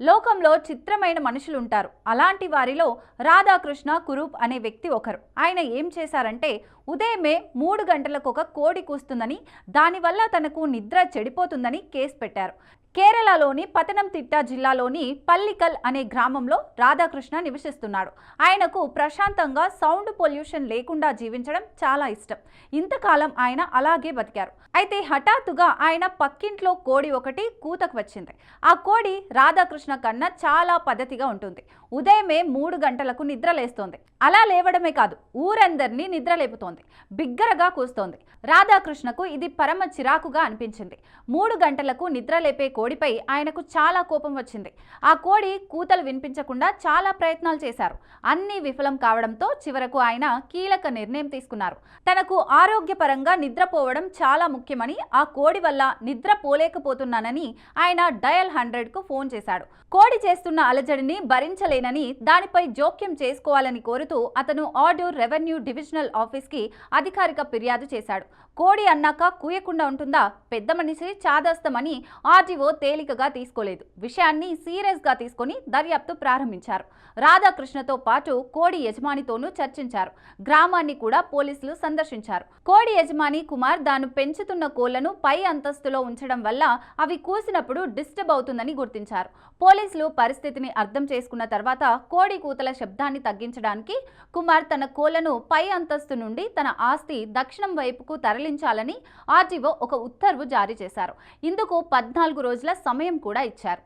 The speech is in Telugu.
లోకంలో చిత్రమైన మనుషులు ఉంటారు అలాంటి వారిలో రాధాకృష్ణ కురూప్ అనే వ్యక్తి ఒకరు. ఆయన ఏం చేశారంటే ఉదయమే మూడు గంటలకు ఒక కోడి కూస్తుందని దానివల్ల తనకు నిద్ర చెడిపోతుందని కేసు పెట్టారు. కేరళలోని పతనంతిట్ట జిల్లాలోని పల్లికల్ అనే గ్రామంలో రాధాకృష్ణ నివసిస్తున్నాడు. ఆయనకు ప్రశాంతంగా సౌండ్ పొల్యూషన్ లేకుండా జీవించడం చాలా ఇష్టం. ఇంతకాలం ఆయన అలాగే బతికారు. అయితే హఠాత్తుగా ఆయన పక్కింట్లో కోడి ఒకటి కూతకు వచ్చింది. ఆ కోడి రాధాకృష్ణ కన్నా చాలా పద్ధతిగా ఉంటుంది. ఉదయమే మూడు గంటలకు నిద్ర లేస్తోంది. అలా లేవడమే కాదు ఊరందరినీ నిద్ర లేపుతోంది. బిగ్గరగా కూస్తోంది. రాధాకృష్ణకు ఇది పరమ చిరాకుగా అనిపించింది. మూడు గంటలకు నిద్ర లేపే కోడిపై ఆయనకు చాలా కోపం వచ్చింది. ఆ కోడి కూతలు వినిపించకుండా చాలా ప్రయత్నాలు చేశారు. అన్నీ విఫలం కావడంతో చివరకు ఆయన కీలక నిర్ణయం తీసుకున్నారు. తనకు ఆరోగ్యపరంగా నిద్రపోవడం చాలా ముఖ్యమని ఆ కోడి వల్ల నిద్ర పోలేకపోతున్నానని ఆయన డయల్ హండ్రెడ్కు ఫోన్ చేశాడు. కోడి చేస్తున్న అలజడిని భరించలేనని దానిపై జోక్యం చేసుకోవాలని కోరుతూ అతను ఆర్డూర్ రెవెన్యూ డివిజనల్ ఆఫీస్కి అధికారిక ఫిర్యాదు చేశాడు. కోడి అన్నాక కూయకుండా ఉంటుందా? పెద్ద మనిషి చాదస్తమని ఆర్డీఓ తేలికగా తీసుకోలేదు. విషయాన్ని సీరియస్గా తీసుకొని దర్యాప్తు ప్రారంభించారు. రాధాకృష్ణతో పాటు కోడి యజమానితోనూ చర్చించారు. గ్రామాన్ని కూడా పోలీసులు సందర్శించారు. కోడి యజమాని కుమార్ దాను పెంచుతున్న కోళ్ళను పై అంతస్తులో ఉంచడం వల్ల అవి కూసినప్పుడు డిస్టర్బ్ అవుతుందని గుర్తించారు. పోలీసులు పరిస్థితిని అర్థం చేసుకున్న తర్వాత కోడి కూతల శబ్దాన్ని తగ్గించడానికి కుమార్ తన కోళ్ళను పై అంతస్తు నుండి తన ఆస్తి దక్షిణం వైపుకు తరలించాలని ఆర్టీఓ ఒక ఉత్తర్వు జారీ చేశారు. ఇందుకు పద్నాలుగు రోజుల సమయం కూడా ఇచ్చారు.